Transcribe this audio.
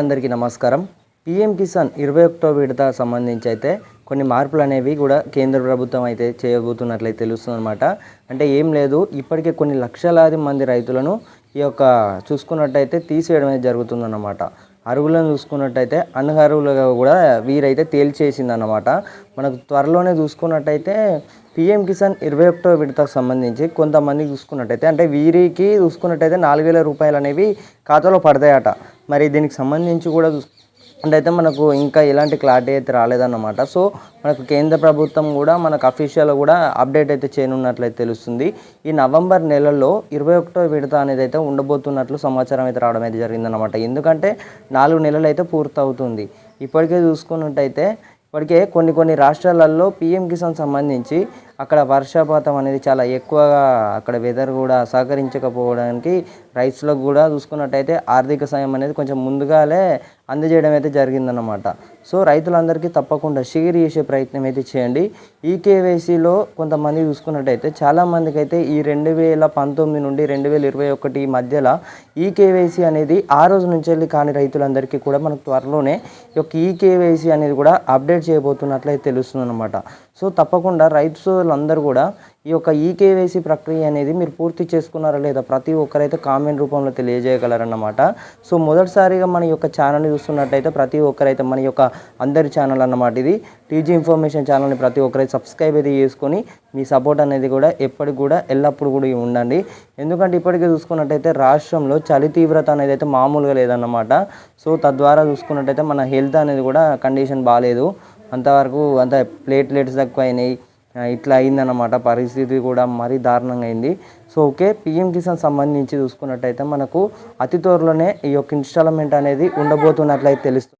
అందరికీ నమస్కారం. పిఎం కిసాన్ ఇరవై ఒకటో విడత సంబంధించి అయితే కొన్ని మార్పులు అనేవి కూడా కేంద్ర ప్రభుత్వం అయితే చేయబోతున్నట్లయితే తెలుస్తుందన్నమాట. అంటే ఏం లేదు ఇప్పటికే కొన్ని లక్షలాది మంది రైతులను ఈ యొక్క చూసుకున్నట్టయితే తీసివేయడం అనేది జరుగుతుందన్నమాట. అరువులను చూసుకున్నట్టయితే అనర్హులుగా కూడా వీరైతే తేల్చేసిందన్నమాట. మనకు త్వరలోనే చూసుకున్నట్టయితే పిఎం కిసాన్ ఇరవై ఒకటో విడతకు సంబంధించి కొంతమంది చూసుకున్నట్టయితే అంటే వీరికి చూసుకున్నట్టయితే నాలుగు వేల రూపాయలు అనేవి ఖాతాలో పడతాయట. మరి దీనికి సంబంధించి కూడా అంటే అయితే మనకు ఇంకా ఎలాంటి క్లారిటీ అయితే రాలేదన్నమాట. సో మనకు కేంద్ర ప్రభుత్వం కూడా మనకు అఫీషియల్ కూడా అప్డేట్ అయితే చేయనున్నట్లయితే తెలుస్తుంది. ఈ నవంబర్ నెలలో ఇరవై ఒకటో విడత అనేది అయితే ఉండబోతున్నట్లు సమాచారం అయితే రావడం అయితే జరిగిందన్నమాట. ఎందుకంటే నాలుగు నెలలు అయితే పూర్తవుతుంది. ఇప్పటికే చూసుకున్నట్టయితే ఇప్పటికే కొన్ని కొన్ని రాష్ట్రాలలో పిఎం కిసాన్ సంబంధించి అక్కడ వర్షపాతం అనేది చాలా ఎక్కువగా అక్కడ వెదర్ కూడా సహకరించకపోవడానికి రైతులకు కూడా చూసుకున్నట్టయితే ఆర్థిక సాయం అనేది కొంచెం ముందుగానే అందజేయడం అయితే జరిగిందన్నమాట. సో రైతులందరికీ తప్పకుండా షేర్ చేసే ప్రయత్నం అయితే చేయండి. ఈ కేవైసీలో కొంతమంది చూసుకున్నట్టయితే చాలామందికి అయితే ఈ రెండు వేల పంతొమ్మిది నుండి రెండు వేల ఇరవై ఒకటి మధ్యలో ఈ కేవైసీ అనేది ఆ రోజు నుంచి వెళ్ళి కాని రైతులందరికీ కూడా మనకు త్వరలోనే ఈ యొక్క ఈ కేవైసీ అనేది కూడా అప్డేట్ చేయబోతున్నట్లయితే తెలుస్తుంది అనమాట సో తప్పకుండా రైతు అందరూ కూడా ఈ యొక్క ఈకేవైసీ ప్రక్రియ అనేది మీరు పూర్తి చేసుకున్నారా లేదా ప్రతి ఒక్కరైతే కామెంట్ రూపంలో తెలియజేయగలరన్నమాట. సో మొదటిసారిగా మన యొక్క ఛానల్ చూస్తున్నట్టయితే ప్రతి ఒక్కరైతే మన యొక్క అందరి ఛానల్ అన్నమాట ఇది. టీజీ ఇన్ఫర్మేషన్ ఛానల్ని ప్రతి ఒక్కరైతే సబ్స్క్రైబ్ అయితే చేసుకొని మీ సపోర్ట్ అనేది కూడా ఎప్పటికి కూడా ఎల్లప్పుడు కూడా ఉండండి. ఎందుకంటే ఇప్పటికే చూసుకున్నట్టయితే రాష్ట్రంలో చలి తీవ్రత అనేది అయితే మామూలుగా లేదన్నమాట. సో తద్వారా చూసుకున్నట్టయితే మన హెల్త్ అనేది కూడా కండిషన్ బాగాలేదు. అంతవరకు అంత ప్లేట్లెట్స్ తక్కువ అయినాయి ఇట్లా అయిందన్నమాట. పరిస్థితి కూడా మరీ దారుణంగా అయింది. సో ఓకే పిఎం కిసాన్ సంబంధించి చూసుకున్నట్టయితే మనకు అతి త్వరలోనే ఈ యొక్క ఇన్స్టాల్మెంట్ అనేది ఉండబోతున్నట్లయితే తెలుస్తుంది.